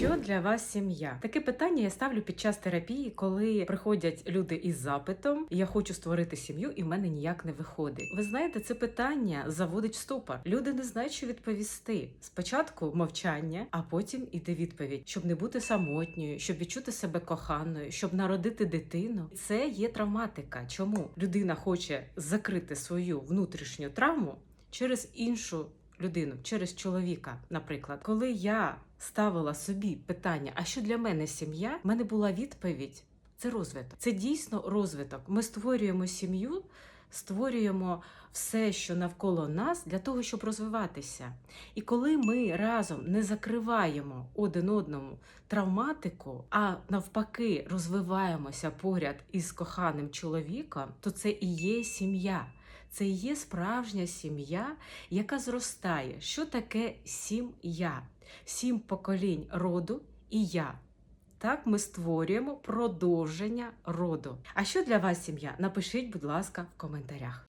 Що для вас сім'я? Таке питання я ставлю під час терапії, коли приходять люди із запитом: я хочу створити сім'ю, і в мене ніяк не виходить. Ви знаєте, це питання заводить в ступор. Люди не знають, що відповісти. Спочатку мовчання, а потім іде відповідь, щоб не бути самотньою, щоб відчути себе коханою, щоб народити дитину. Це є травматика. Чому людина хоче закрити свою внутрішню травму через іншу людину, через чоловіка, наприклад, коли я ставила собі питання, а що для мене сім'я, в мене була відповідь: це розвиток. Це дійсно розвиток. Ми створюємо сім'ю, створюємо все, що навколо нас, для того, щоб розвиватися. І коли ми разом не закриваємо один одному травматику, а навпаки, розвиваємося поряд із коханим чоловіком, то це і є сім'я. Це є справжня сім'я, яка зростає. Що таке сім'я? Сім поколінь роду і я. Так ми створюємо продовження роду. А що для вас сім'я? Напишіть, будь ласка, в коментарях.